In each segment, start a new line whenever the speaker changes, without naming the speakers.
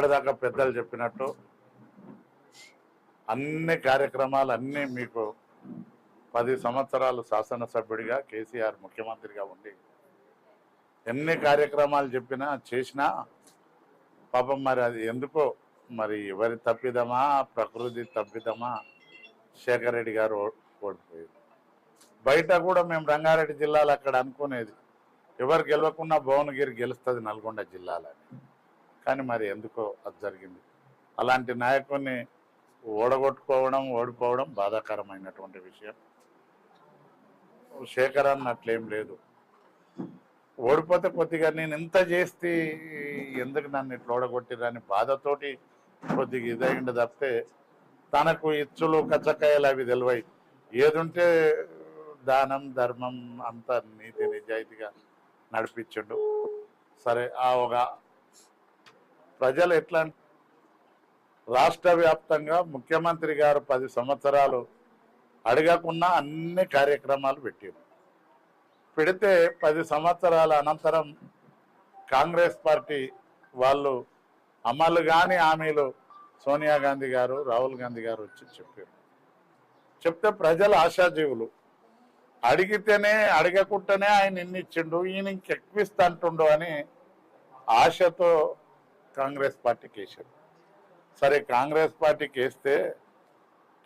ఇప్పటిదాకా పెద్దలు చెప్పినట్టు అన్ని కార్యక్రమాలు అన్నీ మీకు పది సంవత్సరాలు శాసనసభ్యుడిగా కేసీఆర్ ముఖ్యమంత్రిగా ఉండి ఎన్ని కార్యక్రమాలు చెప్పినా చేసినా పాపం మరి అది ఎందుకో మరి ఎవరి తప్పిదమా ప్రకృతి తప్పిదమా శేఖర్ రెడ్డి గారు ఓడిపోయింది బయట కూడా మేము రంగారెడ్డి జిల్లాలో అక్కడ అనుకునేది ఎవరు గెలవకుండా భువనగిరి గెలుస్తుంది నల్గొండ జిల్లాలని. కానీ మరి ఎందుకో అది జరిగింది. అలాంటి నాయకుడిని ఓడగొట్టుకోవడం ఓడిపోవడం బాధాకరమైనటువంటి విషయం. శేఖర్ అన్నట్లేం లేదు. ఓడిపోతే కొద్దిగా నేను ఇంత చేస్తే ఎందుకు నన్ను ఇట్లా ఓడగొట్టిరని బాధతోటి కొద్దిగా ఇదైంది తప్పితే తనకు ఇచ్చులు కచ్చకాయలు అవి తెలివై. ఏదుంటే దానం ధర్మం అంత నీతి నిజాయితీగా నడిపించిండు. సరే ఆ ఒక ప్రజలు ఎట్లా రాష్ట్ర వ్యాప్తంగా ముఖ్యమంత్రి గారు పది సంవత్సరాలు అడగకుండా అన్ని కార్యక్రమాలు పెట్టారు. పెడితే పది సంవత్సరాల అనంతరం కాంగ్రెస్ పార్టీ వాళ్ళు అమలు కాని హామీలు సోనియా గాంధీ గారు రాహుల్ గాంధీ గారు వచ్చి చెప్పారు. చెప్తే ప్రజలు ఆశాజీవులు. అడిగితేనే అడగకుండానే ఆయన ఇన్నిచ్చిండు ఈయన ఇంకెక్కువిస్తా అంటుండు అని ఆశతో కాంగ్రెస్ పార్టీకి వేశారు సరే కాంగ్రెస్ పార్టీకి వేస్తే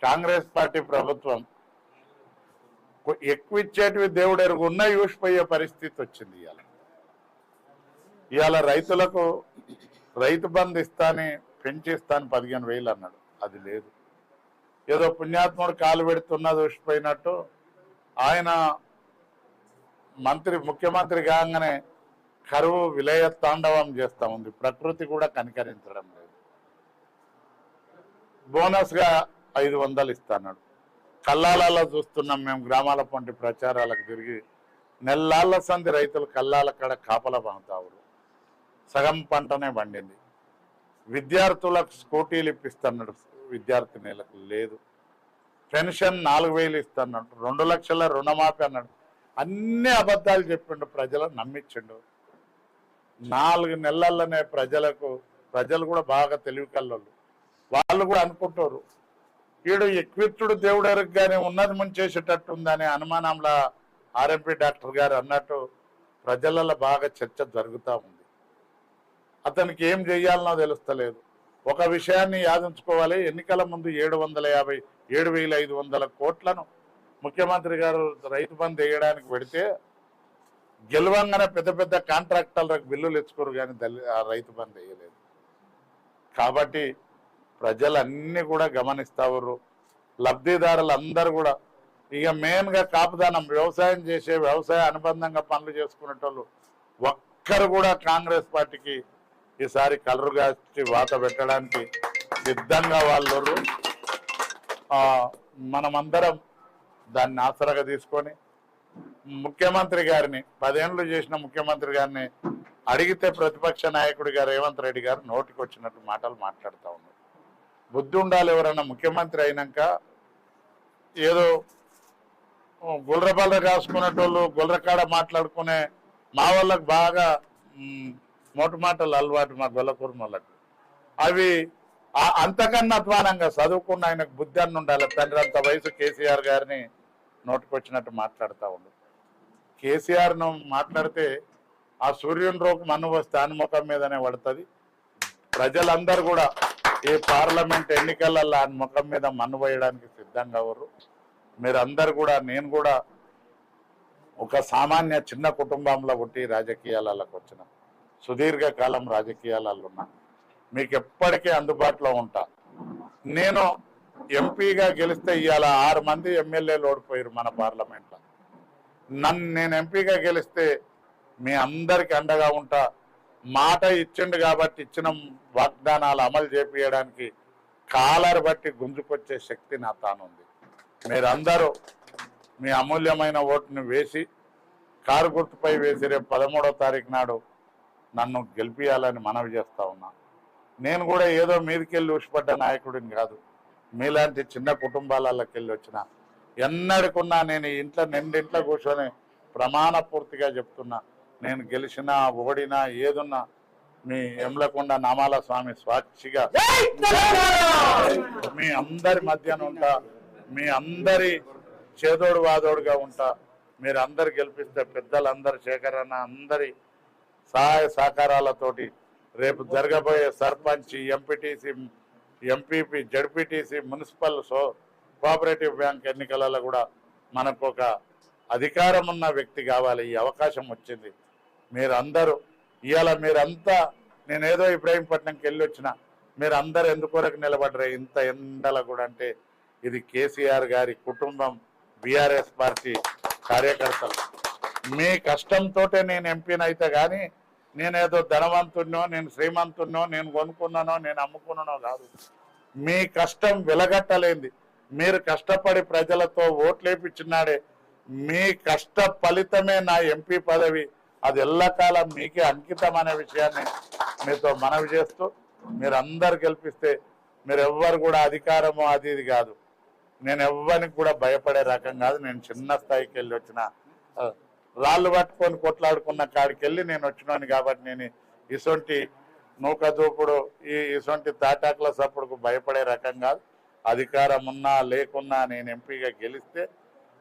కాంగ్రెస్ పార్టీ ప్రభుత్వం ఎక్కువ ఇచ్చేటివి దేవుడు ఎరుగు ఉన్న యూసిపోయే పరిస్థితి వచ్చింది ఇవాళ ఇవాళ రైతులకు రైతు బంధు ఇస్తాని పెంచిస్తాను పదిహేను వేలు అన్నాడు. అది లేదు. ఏదో పుణ్యాత్ముడు కాలు పెడుతున్నది ఊసిపోయినట్టు ఆయన మంత్రి ముఖ్యమంత్రి కాగానే కరువు విలయ తాండవం చేస్తా ఉంది. ప్రకృతి కూడా కనికరించడం లేదు. బోనస్గా ఐదు వందలు ఇస్తాడు కల్లాలలో చూస్తున్నాం మేము గ్రామాల పంటి ప్రచారాలకు తిరిగి నెల్లాళ్ళ సంది రైతులు కల్లాల కడ కాపల పండుతారు సగం పంటనే పండింది. విద్యార్థులకు స్కూటీలు ఇప్పిస్తున్నాడు. విద్యార్థినిలకు లేదు. పెన్షన్ నాలుగు వేలు ఇస్తున్నాడు. రెండు లక్షల రుణమాఫీ అన్నాడు. అన్ని అబద్ధాలు చెప్పిండు ప్రజలను నమ్మించిండు నాలుగు నెలల్లోనే ప్రజలకు ప్రజలు కూడా బాగా తెలివి కల్లోళ్ళు వాళ్ళు కూడా అనుకుంటారు వీడు ఎక్విత్తుడు దేవుడు ఎరగగానే ఉన్నది ముంచేసేటట్టుందనే అనుమానంలా ఆర్ఎంపీ డాక్టర్ గారు అన్నట్టు ప్రజలలో బాగా చర్చ జరుగుతూ ఉంది. అతనికి ఏం చెయ్యాలనో తెలుస్తలేదు. ఒక విషయాన్ని యాదించుకోవాలి. ఎన్నికల ముందు ఏడు వందల యాభై ఏడు వేల ఐదు వందల కోట్లను ముఖ్యమంత్రి గారు రైతు బంద్ వేయడానికి పెడితే గెలవంగానే పెద్ద పెద్ద కాంట్రాక్టర్లకు బిల్లులు ఇచ్చుకోరు కానీ ఆ రైతు బంద్ వేయలేదు. కాబట్టి ప్రజలన్నీ కూడా గమనిస్తారు లబ్ధిదారులు అందరూ కూడా ఇక మెయిన్గా కాపుదానం వ్యవసాయం చేసే వ్యవసాయ అనుబంధంగా పనులు చేసుకునేటోళ్ళు ఒక్కరు కూడా కాంగ్రెస్ పార్టీకి ఈసారి కలరుగా వాత పెట్టడానికి సిద్ధంగా వాళ్ళు మనమందరం దాన్ని ఆసరగా తీసుకొని ముఖ్యమంత్రి గారిని పదేళ్ళు చేసిన ముఖ్యమంత్రి గారిని అడిగితే ప్రతిపక్ష నాయకుడిగా రేవంత్ రెడ్డి గారు నోటికి వచ్చినట్టు మాటలు మాట్లాడుతూ ఉన్నారు. బుద్ధి ఉండాలి ఎవరన్నా ముఖ్యమంత్రి అయినాక ఏదో గుల్రబల్ల రాసుకునేటోళ్ళు గుల్రకాడ మాట్లాడుకునే మా వాళ్ళకు బాగా మోటు మాటలు అలవాటు మా గొల్లకూరుమోళ్ళకి అవి అంతకన్నా అధ్వానంగా చదువుకున్న ఆయనకు బుద్ధి అన్న ఉండాలి తండ్రి అంత వయసు కేసీఆర్ గారిని నోటికొచ్చినట్టు మాట్లాడుతూ ఉండు. కేసీఆర్ను మాట్లాడితే ఆ సూర్యుని రోగు మన్ను వస్తే అనుముఖం మీదనే పడుతుంది. ప్రజలందరూ కూడా ఈ పార్లమెంట్ ఎన్నికలలో ఆయన ముఖం మీద మన్ను వేయడానికి సిద్ధంగా ఎవరు మీరందరూ కూడా నేను కూడా ఒక సామాన్య చిన్న కుటుంబంలో పుట్టి రాజకీయాలకు వచ్చిన. సుదీర్ఘకాలం రాజకీయాలలో ఉన్నా. మీకు ఎప్పటికీ అందుబాటులో ఉంటా. నేను ఎంపీగా గెలిస్తే ఇవాళ ఆరు మంది ఎమ్మెల్యేలు ఓడిపోయారు మన పార్లమెంట్లో. నన్ను నేను ఎంపీగా గెలిస్తే మీ అందరికి అండగా ఉంటా. మాట ఇచ్చిండు కాబట్టి ఇచ్చిన వాగ్దానాలు అమలు చేపించడానికి కాలర్ బట్టి గుంజుకొచ్చే శక్తి నా తానుంది. మీరందరూ మీ అమూల్యమైన ఓటును వేసి కారు గుర్తుపై వేసి రేపు పదమూడో తారీఖు నాడు నన్ను గెలిపియాలని మనవి చేస్తా ఉన్నా. నేను కూడా ఏదో మీదకెళ్ళి ఊసిపడ్డ నాయకుడిని కాదు. మీలాంటి చిన్న కుటుంబాలకి వెళ్ళి వచ్చిన ఎన్నడికున్నా నేను ఇంట్లో నిండింట్లో కూర్చొని ప్రమాణ పూర్తిగా చెప్తున్నా. నేను గెలిచినా ఓడినా ఏదున్నా మీ యమలకొండ నామాల స్వామి స్వాక్షిగా మీ అందరి మధ్యన ఉంటా. మీ అందరి చేదోడు వాదోడుగా ఉంటా. మీరు అందరు గెలిపిస్తే పెద్దలందరు శేఖరన్న అందరి సహాయ సహకారాలతోటి రేపు జరగబోయే sarpanch MPTC MPP ZPTC municipal so cooperative bank ఎన్నికలలో కూడా మనకు ఒక అధికారం ఉన్న వ్యక్తి కావాలి. ఈ అవకాశం వచ్చింది. మీరందరూ ఇవాళ మీరంతా నేనేదో ఇబ్రాహీంపట్నంకి వెళ్ళి వచ్చిన మీరు అందరు ఎందుకొరకు నిలబడరు ఇంత ఎండల కూడా అంటే ఇది కేసీఆర్ గారి కుటుంబం బీఆర్ఎస్ పార్టీ కార్యకర్తలు. మీ కష్టంతోటే నేను ఎంపీనైతే కానీ నేనేదో ధనవంతుడినో నేను శ్రీమంతుడినో నేను కొనుక్కున్నానో నేను అమ్ముకున్నానో కాదు. మీ కష్టం వెలగట్టలేంది. మీరు కష్టపడి ప్రజలతో ఓట్లేపించినాడే మీ కష్ట ఫలితమే నా ఎంపీ పదవి. అది ఎల్లకాలం మీకే అంకితం అనే విషయాన్ని మీతో మనవి చేస్తూ మీరు అందరు గెలిపిస్తే మీరు ఎవ్వరు కూడా అధికారము అది ఇది కాదు. నేను ఎవ్వరికి కూడా భయపడే రకం కాదు. నేను చిన్న స్థాయికి వెళ్ళి వచ్చిన రాళ్ళు పట్టుకొని కొట్లాడుకున్న కాడికి వెళ్ళి నేను వచ్చినాను కాబట్టి నేను ఇసొంటి నూక దూపుడు ఈ ఇసొంటి తాటాకుల సప్పుడుకు భయపడే రకం కాదు. అధికారం ఉన్నా లేకున్నా నేను ఎంపీగా గెలిస్తే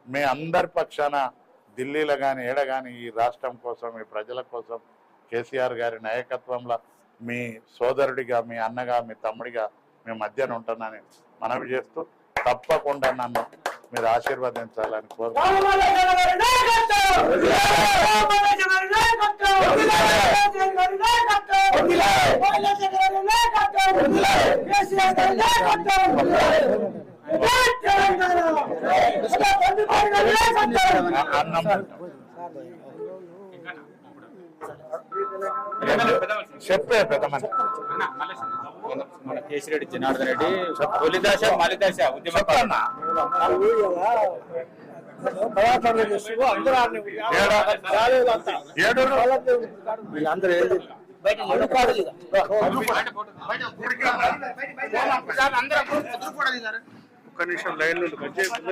మీ అందరి పక్షాన ఢిల్లీలో కానీ ఏడ కానీ ఈ రాష్ట్రం కోసం ఈ ప్రజల కోసం కేసీఆర్ గారి నాయకత్వంలో మీ సోదరుడిగా మీ అన్నగా మీ తమ్ముడిగా మీ మధ్యన ఉంటానని మనవి చేస్తూ తప్పకుండా నన్ను మీరు ఆశీర్వదించాలని కోరుకుంటున్నాను. అన్నం చెప్పే పెద్ద మంది
మన కేసిరెడ్డి జనార్దన్ రెడ్డి తొలి దశ మలి దశ ఉద్యమకారుడు
వీళ్ళందరూ ఏంది ఒక్క నిమిషం లైన్ నుండి కట్ చేయకుండా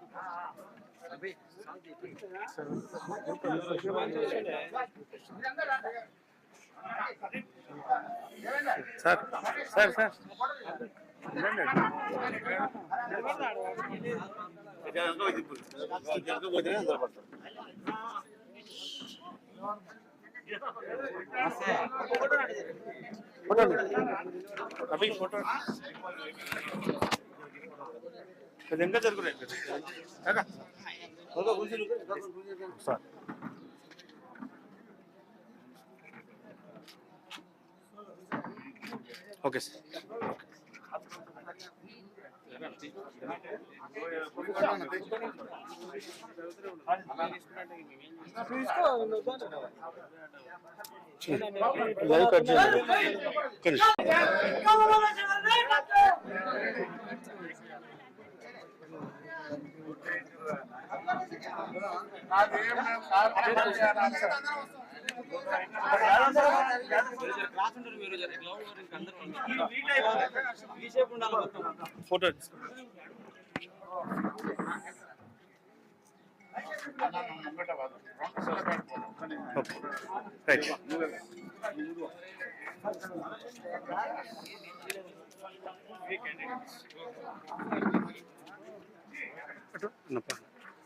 జరగదు. సార్ సార్ సార్ అవి ఫోటో ఎంత జరుగుతున్నాయి ఓకే సార్ లైవ్ కట్ చేయండి ఫోటో రైట్ అటు అన్నప్ప.